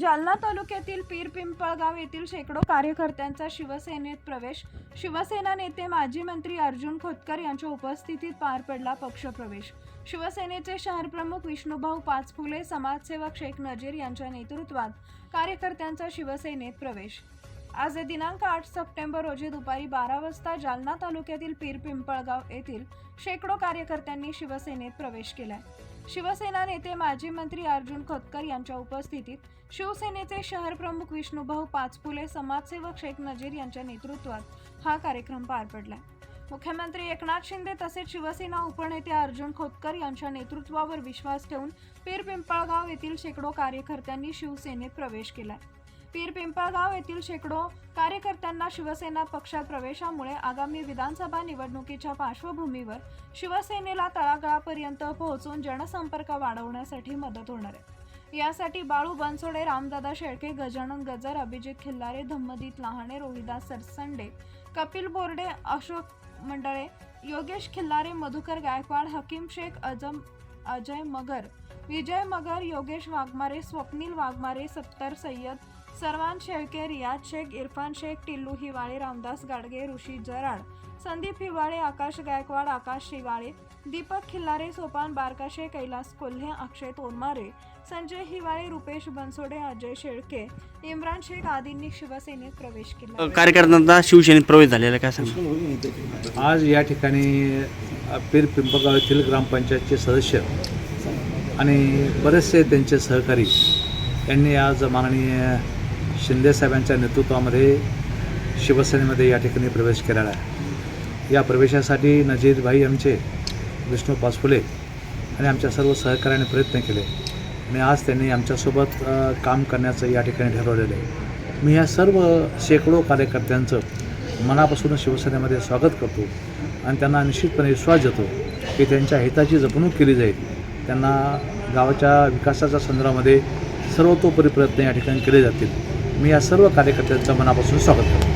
जालना तालुक्यातील पीर पिंपळगाव येथील शेकडो कार्यकर्त्यांचा शिवसेनेत प्रवेश. शिवसेना नेते माजी मंत्री अर्जुन खोतकर यांच्या उपस्थितीत पार पडला पक्षप्रवेश. शिवसेनेचे शहर प्रमुख विष्णुभाऊ पाचफुले समाजसेवक शेख नजीर यांच्या नेतृत्वात कार्यकर्त्यांचा शिवसेनेत प्रवेश. आज दिनांक आठ सप्टेंबर रोजी दुपारी बारा वाजता जालना तालुक्यातील पीर पिंपळगाव येथील शेकडो कार्यकर्त्यांनी शिवसेनेत प्रवेश केलाय. शिवसेना नेते माजी मंत्री अर्जुन खोतकर यांच्या उपस्थितीत शिवसेनेचे शहर प्रमुख विष्णुभाऊ पाचपुले समाजसेवक शेख नजीर यांच्या नेतृत्वात हा कार्यक्रम पार पडला. मुख्यमंत्री एकनाथ शिंदे तसेच शिवसेना उपनेते अर्जुन खोतकर यांच्या नेतृत्वावर विश्वास ठेवून पीर पिंपळगाव येथील शेकडो कार्यकर्त्यांनी शिवसेनेत प्रवेश केला. पीर पिंपळगाव येथील शेकडो कार्यकर्त्यांना शिवसेना पक्षात प्रवेशामुळे आगामी विधानसभा निवडणुकीच्या पार्श्वभूमीवर शिवसेनेला तळागाळापर्यंत पोहोचून जनसंपर्क वाढवण्यासाठी मदत होणार आहे. यासाठी बाळू बनसोडे रामदादा शेळके गजानन गजर अभिजित खिल्लारे धम्मदीत लहाणे रोहिदास सरसंडे कपिल बोर्डे अशोक मंडळे योगेश खिल्लारे मधुकर गायकवाड हकीम शेख अजम अजय मगर विजय मगर योगेश वाघमारे स्वप्नील वाघमारे सत्तर सय्यद सरवान शेळके रियाज शेख इरफान शेख टिल्लू हिवाळे रामदास गाडगे ऋषी जराड संदीप हिवाळे आकाश गायकवाड आकाश शिवाळे दीपक खिल्लारे सोपान बारकाशे कैलास कोल्हे अक्षय तोरमारे संजय हिवाळे रुपेश बनसोडे अजय शेळके इम्रान शेख आदींनी शिवसेनेत प्रवेश केला. कार्यकर्त्यांचा शिवसेनेत प्रवेश झालेला काय सांगा आज या ठिकाणी पीर पिंपळगाव येथील ग्रामपंचायतचे सदस्य आणि बरेचसे त्यांचे सहकारी यांनी आज माननीय शिंदेसाहेबांच्या नेतृत्वामध्ये शिवसेनेमध्ये या ठिकाणी प्रवेश केलेला आहे. या प्रवेशासाठी नजीरभाई आमचे विष्णू पाचफुले आणि आमच्या सर्व सहकाऱ्यांनी प्रयत्न केले. आणि आज त्यांनी आमच्यासोबत काम करण्याचं या ठिकाणी ठरवलेलं आहे. मी या सर्व शेकडो कार्यकर्त्यांचं मनापासून शिवसेनेमध्ये स्वागत करतो आणि त्यांना निश्चितपणे विश्वास देतो की त्यांच्या हिताची जपणूक केली जाईल. त्यांना गावाच्या विकासाच्या संदर्भामध्ये सर्वतोपरी प्रयत्न या ठिकाणी केले जातील. मी या सर्व कार्यकर्त्यांचं मनापासून स्वागत करतो.